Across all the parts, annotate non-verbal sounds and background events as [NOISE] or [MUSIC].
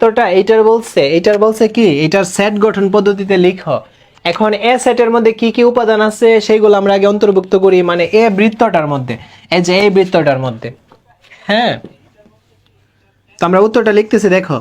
বৃত্তটা এইটার বলছে এইটার বলছে কি এটার সেট গঠন পদ্ধতিতে লিখো। এখন এ সেটের মধ্যে কি কি উপাদান আছে, সেইগুলো আমরা আগে অন্তর্ভুক্ত করি মানে এ বৃত্তটার মধ্যে, এই যে এই বৃত্তটার মধ্যে। হ্যাঁ? তো আমরা উত্তরটা লিখতেছি, দেখো।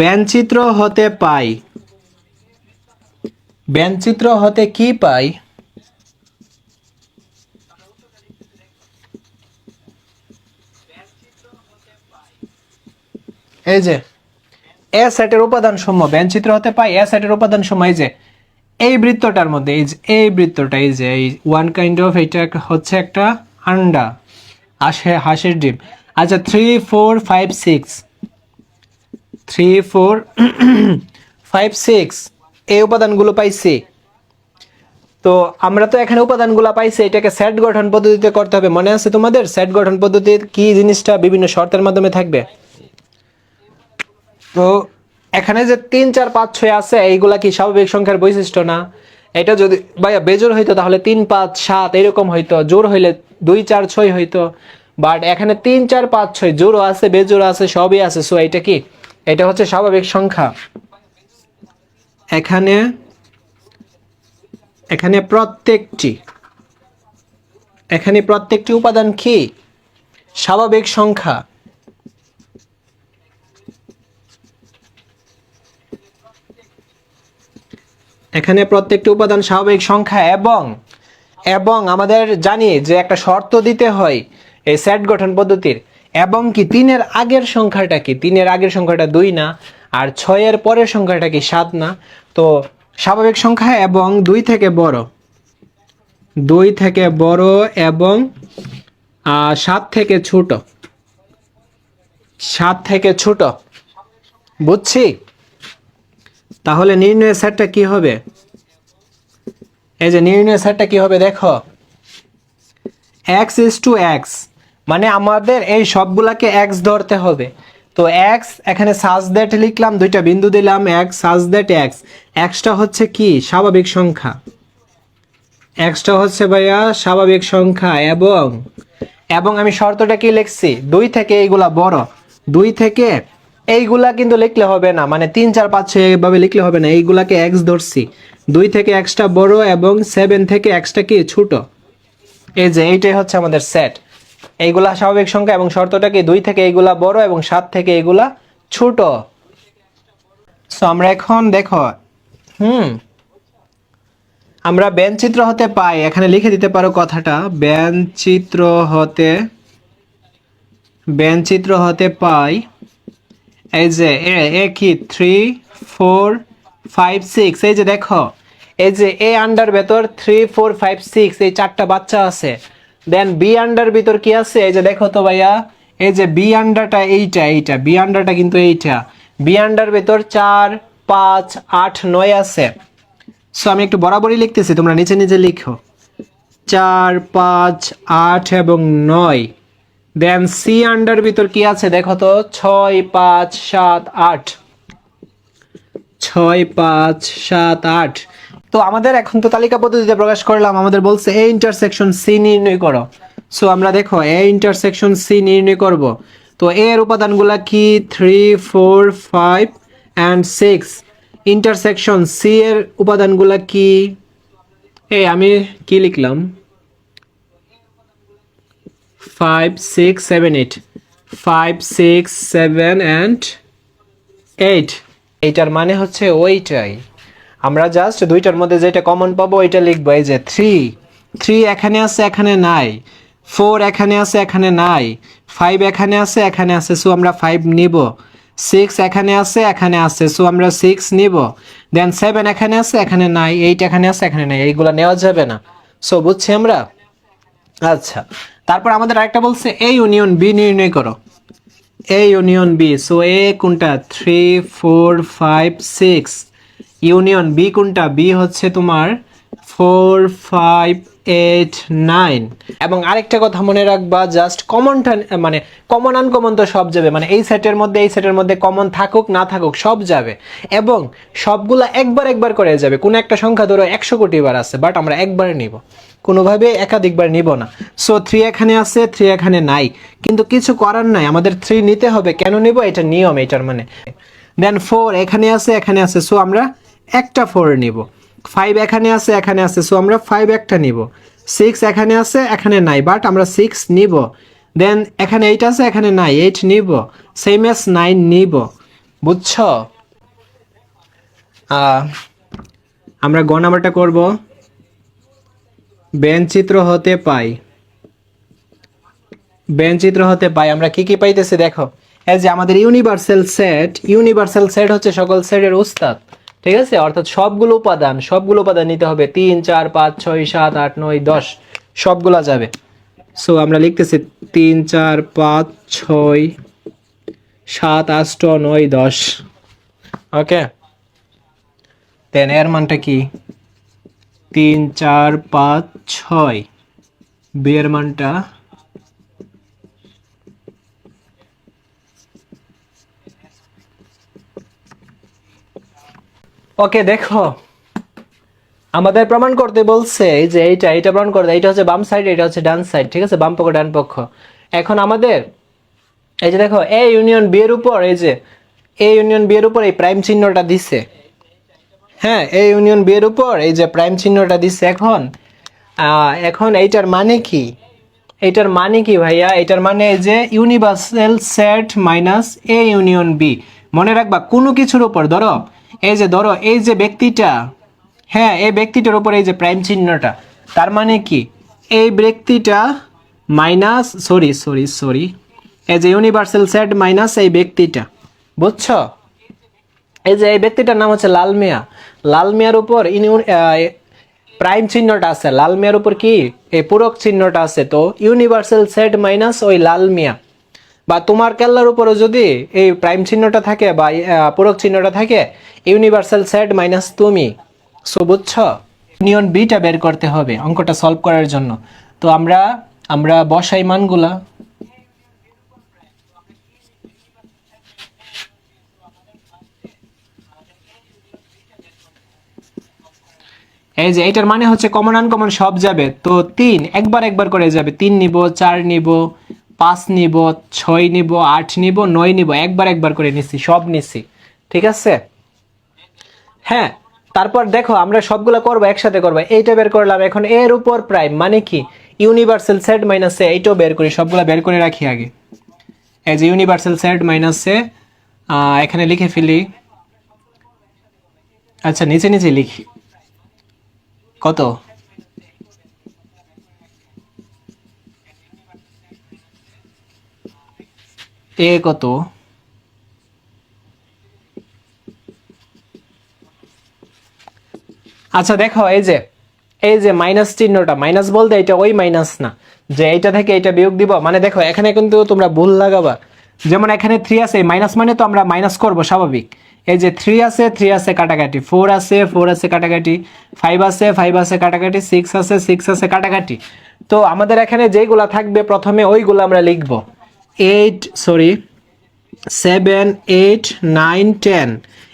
ব্যঞ্চিত্র হতে পাই। ব্যঞ্চিত্র হতে কি পাই? এই যে এ সেটের উপাদান সমূহ ব্যঞ্চিত্র হতে পাই এ সেটের উপাদান সমূহ এই যে, এই বৃত্তটার মধ্যে, এই যে, এই বৃত্তটা, এই যে, এই ওয়ান কাইন্ড অফ এটা হচ্ছে একটা আন্ডা, হাঁসে, হাঁসের ডিম। আচ্ছা three four five six three four five six এই উপাদানগুলো পাইছি। তো আমরা তো এখানে উপাদানগুলো পাইছি, এটাকে সেট গঠন পদ্ধতিতে করতে হবে। মনে আছে তোমাদের? সেট গঠন পদ্ধতির কি জিনিসটা বিভিন্ন শর্তের মাধ্যমে থাকবে? তো এখানে যে তিন, চার, পাঁচ, ছয় আছে, এইগুলা কি স্বাভাবিক সংখ্যার বৈশিষ্ট্য না? এটা যদি, ভাইয়া বেজোর হইতো তাহলে তিন, পাঁচ, সাত, এরকম হইতো। জোর হইলে দুই, চার, ছয় হইতো। বাট এখানে তিন, চার, পাঁচ, ছয় জোরও আছে বেজোর আছে, সবই আছে। সো এটা কি? এটা হচ্ছে স্বাভাবিক সংখ্যা। এখানে এখানে প্রত্যেকটি এখানে প্রত্যেকটি উপাদান কি? স্বাভাবিক সংখ্যা। এখানে প্রত্যেকটি উপাদান স্বাভাবিক সংখ্যা এবং এবং আমাদের জানি যে একটা শর্ত দিতে হয় এই সেট গঠন পদ্ধতির, এবং কি তিনের আগের সংখ্যাটা কি? তিনের আগের সংখ্যাটা দুই না, আর ছয়ের পরের সংখ্যাটা কি সাত না? তো স্বাভাবিক সংখ্যা এবং দুই থেকে বড়। দুই থেকে বড় এবং সাত থেকে ছোট। সাত থেকে ছোট। বুঝছি? তাহলে নির্ণয় সেটটা কি হবে? এই যে নির্ণয় সেটটা কি হবে দেখো। এক্স ইস টু এক্স মানে আমাদের এই সবগুলাকে এক্স ধরতে হবে। তো এক্স এখানে সাজ দ্যাট লিখলাম, দুইটা বিন্দু দিলাম x such that x extra হচ্ছে কি? স্বাভাবিক সংখ্যা। এক্সটা হচ্ছে ভাইয়া স্বাভাবিক সংখ্যা এবং এবং আমি শর্তটা কি লিখছি? দুই থেকে এইগুলা বড়। দুই থেকে এইগুলা কিন্তু লিখলে হবে না। মানে তিন, চার, পাঁচ, ছয় এইভাবে লিখলে হবে না। এইগুলাকে এক্স ধরছি। দুই থেকে এক্সটা বড় এবং সেভেন থেকে এক্সটা কি? ছোট। এই যে এইটাই হচ্ছে আমাদের সেট এইগুলা স্বাভাবিক সংখ্যা এবং শর্তটা কি? দুই থেকে এইগুলা বড় এবং সাত থেকে এইগুলা ছোট। সো আমরা এখন দেখো, হুম, আমরা ব্যঞ্চিত্র হতে পাই। এখানে লিখে দিতে পারো কথাটা। ব্যঞ্চিত্র হতে ব্যঞ্চিত্র হতে পাই এই যে, এ এ কি? থ্রি ফোর ফাইভ সিক্স এই যে দেখো, এই যে এ আন্ডার ভেতর থ্রি ফোর ফাইভ সিক্স এই চারটা বাচ্চা আছে। দেন বি আন্ডার ভিতর কি আছে? এই যে দেখো তো ভাইয়া, এই যে বি আন্ডারটা এইটা এইটা। বি আন্ডারটা কিন্তু এইটা। বি আন্ডার ভেতর চার, পাঁচ, আট, নয় আছে। সো আমি একটু বরাবরই লিখতেছি, তোমরা নিচে নিচে লিখো। চার, পাঁচ, আট এবং নয়। দেন সি আন্ডার ভিতর কি আছে? দেখো তো, ছয়, পাঁচ, সাত, আট। ছয়, পাঁচ, সাত, আট। তো আমাদের এখন তো তালিকা পদ্ধতিতে প্রকাশ করলাম, আমাদের বলছে এ ইন্টারসেকশন সি নির্ণয় করো। সো আমরা দেখো এ ইন্টারসেকশন সি নির্ণয় করব। তো এর উপাদানগুলো কি? Three four five and six intersection C এর উপাদানগুলা কি? এই আমি কি লিখলাম? Five six seven eight five six seven and eight এইটার মানে হচ্ছে ওইটাই। আমরা জাস্ট দুইটার মধ্যে যেটা কমন পাবো, ওইটা লিখব। এই যে থ্রি থ্রি এখানে আছে, এখানে নাই। ফোর এখানে আছে, এখানে নাই। ফাইভ এখানে আছে এখানে আছে সো আমরা ফাইভ নিব। সিক্স এখানে আছে এখানে আছে সো আমরা সিক্স নিব। দেন সেভেন এখানে আছে, এখানে নাই। এইট এখানে আছে, এখানে নাই। এইগুলো নেওয়া যাবে না। সো বুঝছি আমরা? আচ্ছা। তারপর আমাদের আরেকটা বলছে এ ইউনিয়ন বি নির্ণয় করো। A union B so A কোনটা? Three four five six union B কোনটা? বি হচ্ছে তোমার ফোর, ফাইভ, এইট, নাইন। এবং আরেকটা কথা মনে রাখবা জাস্ট কমনটা মানে কমন আনকমন তো সব যাবে। মানে এই সেটের মধ্যে, এই সেটের মধ্যে কমন থাকুক, না থাকুক, সব যাবে। এবং সবগুলা একবার একবার করে যাবে। কোনো একটা সংখ্যা ধরো একশো কোটি বার আছে বাট আমরা একবারে নিব। কোনোভাবে একাধিকবার নিব না। সো থ্রি এখানে আছে থ্রি এখানে নাই। কিন্তু কিছু করার নাই। আমাদের থ্রি নিতে হবে। কেন নিব? এটা নিয়ম, এটার মানে। দেন ফোর এখানে আছে এখানে আছে। সো আমরা একটা ফোর নিব। ফাইভ এখানে আছে এখানে আছে। সো আমরা ফাইভ একটা নিব। সিক্স এখানে আছে, এখানে নাই বাট আমরা সিক্স নিব। দেন এখানে এইট আছে, এখানে নাই এইট নিব। সেম এস নাইন নিব। বুঝছ? আমরা গ নাম্বারটা করব। বেঞ্চিত্র হতে পাই। বেঞ্চিত্র হতে পাই। আমরা কি কি পাইতেছি? দেখো, এই যে আমাদের ইউনিভার্সাল সেট ইউনিভার্সাল সেট হচ্ছে সকল সেটের উস্তাদ ঠিক আছে? অর্থাৎ সবগুলো উপাদান সবগুলো উপাদান নিতে হবে। তিন, চার, পাঁচ, ছয়, সাত, আট, নয়, দশ। সবগুলা যাবে। সো আমরা লিখতেছি তিন, চার, পাঁচ, ছয়, সাত আষ্ট নয়, দশ। ওকে দেন এর মানটা কি? তিন, চার, পাঁচ, ছয়। বিয়ের মানটা ওকে দেখো। আমাদের প্রমাণ করতে বলছে যে এইটা এইটা প্রমাণ করতে, এইটা হচ্ছে বাম সাইড এটা হচ্ছে ডান সাইড ঠিক আছে? বাম পক্ষ, ডান পক্ষ। এখন আমাদের, এই যে দেখো এ ইউনিয়ন বি এর উপর, এই যে এ ইউনিয়ন বি এর উপর এই প্রাইম চিহ্নটা দিছে। হ্যাঁ এ ইউনিয়ন বি এর উপর এই যে প্রাইম চিহ্নটা দিছে এখন। এখন এইটার মানে কি? এইটার মানে কি ভাইয়া? এটার মানে এই যে universal set minus A union B মনে রাখবা, কোনো কিছুর উপর, ধরো এই যে ধরো, এই যে ব্যক্তিটা হ্যাঁ এই ব্যক্তিটার উপর এই যে প্রাইম চিহ্নটা, তার মানে কি? এই ব্যক্তিটা মাইনাস, সরি সরি সরি, এই যে ইউনিভার্সাল সেট মাইনাস এই ব্যক্তিটা, বুঝছ? এই যে এই ব্যক্তিটার নাম হচ্ছে লাল মিয়া। লাল মিয়ার উপর প্রাইম চিহ্নটা আছে। লাল মিয়ার উপর কি? এই পূরক চিহ্নটা আছে। তো ইউনিভার্সাল সেট মাইনাস ওই লাল মিয়া। বা তোমার কেল্লার উপরে যদি এই প্রাইম চিহ্নটা থাকে বা পূরক চিহ্নটা থাকে, ইউনিভার্সাল সেট মাইনাস তুমি। সো বুঝছ? ইউনিয়ন বিটা বের করতে হবে অঙ্কটা সলভ করার জন্য। তো আমরা আমরা বসাই মানগুলা। এই যে, এটার মানে হচ্ছে কমন আনকমন সব যাবে। তো তিন, একবার একবার করে যাবে। তিন নিব, চার নিব পাঁচ নিব, ছয় নিব, আট নিব, নয় নিব, একবার একবার করে নিচ্ছি সব নিচ্ছি ঠিক আছে? হ্যাঁ তারপর দেখো, আমরা সবগুলো করব, একসাথে করব, এইটা বের করলাম, এখন এর উপর প্রাইম মানে কি? ইউনিভার্সাল সেট মাইনাস এইটাও বের করি, সবগুলো বের করে রাখি আগে। যে ইউনিভার্সাল সেট মাইনাস এখানে লিখে ফেলি। আচ্ছা নিচে নিচে লিখি। কত? এ কত? আচ্ছা দেখো, এই যে এই যে মাইনাস চিহ্নটা, মাইনাস বলতে এটা ওই মাইনাস না, যে এইটা থেকে এটা বিয়োগ দিব মানে দেখো, এখানে কিন্তু তোমরা ভুল লাগাবা। যেমন এখানে থ্রি আছে মাইনাস মানে তো আমরা মাইনাস করব, স্বাভাবিক। এই যে থ্রি আছে থ্রি আছে কাটাকাটি ফোর আছে ফোর আছে কাটাকাটি ফাইভ আছে ফাইভ আছে কাটাকাটি সিক্স আছে সিক্স আছে কাটাকাটি। তো আমাদের এখানে যেইগুলা থাকবে, প্রথমে ওইগুলো আমরা লিখব। Eight sorry seven eight nine ten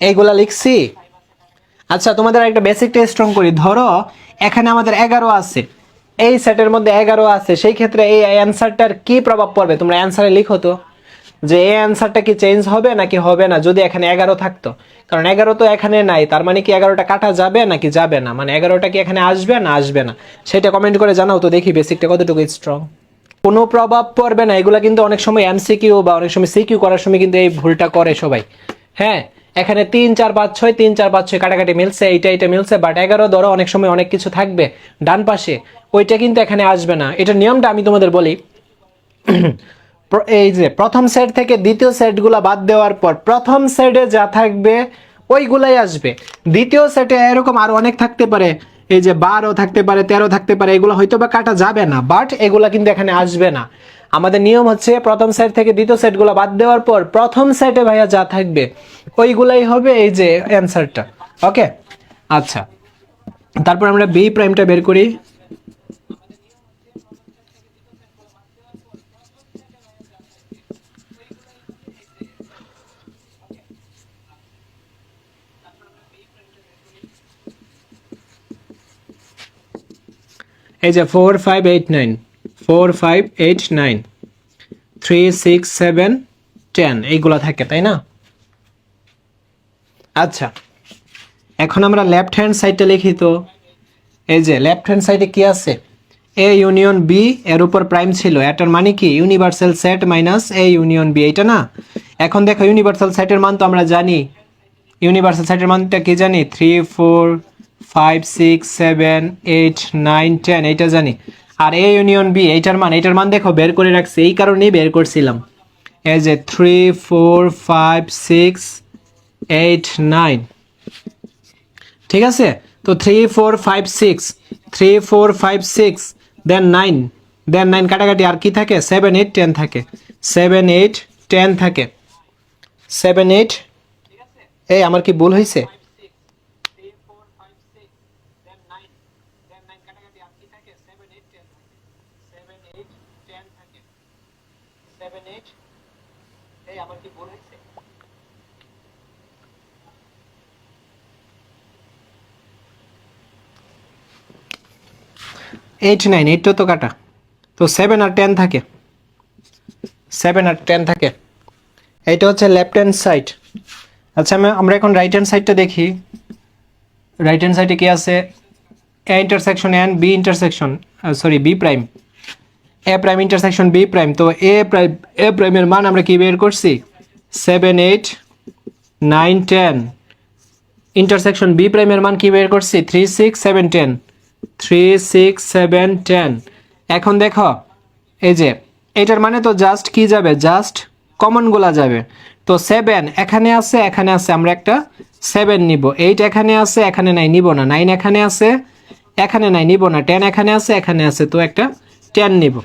এইগুলা লিখছি। আচ্ছা তোমাদের একটা বেসিক টেস্ট স্ট্রং করি। ধরো, এখানে আমাদের এগারো আছে। এই সেটের মধ্যে এগারো আছে। সেই ক্ষেত্রে এই অ্যান্সারটার কি প্রভাব পড়বে? তোমরা অ্যান্সারে লিখো তো। যে এই অ্যান্সারটা কি চেঞ্জ হবে নাকি হবে না? যদি এখানে এগারো থাকতো। কারণ এগারো তো এখানে নাই। তার মানে কি এগারোটা কাটা যাবে নাকি যাবে না? মানে এগারোটা কি এখানে আসবে না? আসবে না। সেটা কমেন্ট করে জানাও তো দেখি বেসিকটা কতটুকু স্ট্রং কোনো প্রভাব পড়বে না। এগুলা কিন্তু অনেক সময় এমসিকিউ বা অনেক সময় সিকিউ করার সময় কিন্তু এই ভুলটা করে সবাই। হ্যাঁ এখানে তিন, চার, পাঁচ, ছয়, তিন, চার, পাঁচ, ছয় কাটাকাটি মিলছে, এইটা এইটা মিলছে বাট এগারো ধরো অনেক সময় অনেক কিছু থাকবে ডান পাশে। ওইটা কিন্তু এখানে আসবে না। এটা নিয়মটা আমি তোমাদের বলি। [CLEARS THROAT] এই যে প্রথম সেট থেকে দ্বিতীয় সেটগুলো বাদ দেওয়ার পর প্রথম সেটে যা থাকবে, ওইগুলাই আসবে। দ্বিতীয় সেটে এরকম আরও অনেক থাকতে পারে। এই যে বারো থাকতে পারে, তেরো থাকতে পারে, এগুলো হয়তো বা কাটা যাবে না বাট এগুলো কিন্তু এখানে আসবে না। আমাদের নিয়ম হচ্ছে প্রথম সেট থেকে দ্বিতীয় সেটগুলো বাদ দেওয়ার পর প্রথম সেটে ভাইয়া যা থাকবে, ওইগুলাই হবে এই যে অ্যান্সারটা ওকে আচ্ছা। তারপর আমরা বি প্রাইমটা বের করি। এই যে four five eight nine four five eight nine three six seven ten এইগুলো থাকে, তাই না? আচ্ছা। এখন আমরা লেফট হ্যান্ড সাইডটা লিখি তো। এই যে লেফট হ্যান্ড সাইডে কি আছে? এ ইউনিয়ন বি এর উপর প্রাইম ছিল। এটার মানে কি? Universal set minus A union B এইটা না? এখন দেখো ইউনিভার্সাল সেটের মান তো আমরা জানি। ইউনিভার্সাল সেটের মানটা কি জানি? Three four five six seven eight nine ten এইটা জানি। আর এ ইউনিয়ন বি এইটার মান এইটার মান দেখো, বের করে রাখছি, এই কারণেই বের করছিলাম। এই যে three four five six eight nine ঠিক আছে? তো three four five six three four five six then nine then nine কাটাকাটি আর কি থাকে? সেভেন এইট টেন থাকে। সেভেন এইট টেন থাকে। সেভেন এইট এই, আমার কি ভুল হয়েছে? এইট নাইন এইটটা তো কাটা তো সেভেন আর টেন থাকে সেভেন আর টেন থাকে এইটা হচ্ছে লেফট হ্যান্ড সাইড আচ্ছা আমি আমরা এখন রাইট হ্যান্ড সাইডটা দেখি। রাইট হ্যান্ড সাইডে কি আছে? A intersection and B intersection sorry B prime A prime intersection B prime তো এ প্রাইম এ প্রাইমের মান আমরা কি বের করছি? Seven eight nine ten intersection B প্রাইমের মান কি বের করছি? Three six seven ten three six seven ten এখন দেখো, এই যে, এটার মানে তো জাস্ট কি যাবে? জাস্ট কমনগুলা যাবে। তো সেভেন এখানে আছে এখানে আছে, আমরা একটা সেভেন নিব। এইট এখানে আছে, এখানে নাই নিব না। নাইন এখানে আছে, এখানে নাই নিব না। টেন এখানে আছে এখানে আছে। তো একটা টেন নিব।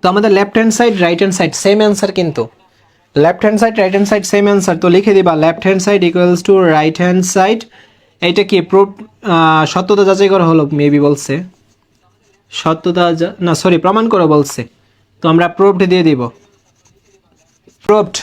তো আমাদের left hand side right hand side same answer কিন্তু। Left hand side right hand side same answer তো লিখে দিবা left hand side equals to right hand side এইটা কি প্রুফ সত্যতা যাচাই করা হলো মেবি বলছে। সত্যতা না সরি প্রমাণ করা বলছে। তো আমরা প্রুফড দিয়ে দিব। প্রুফড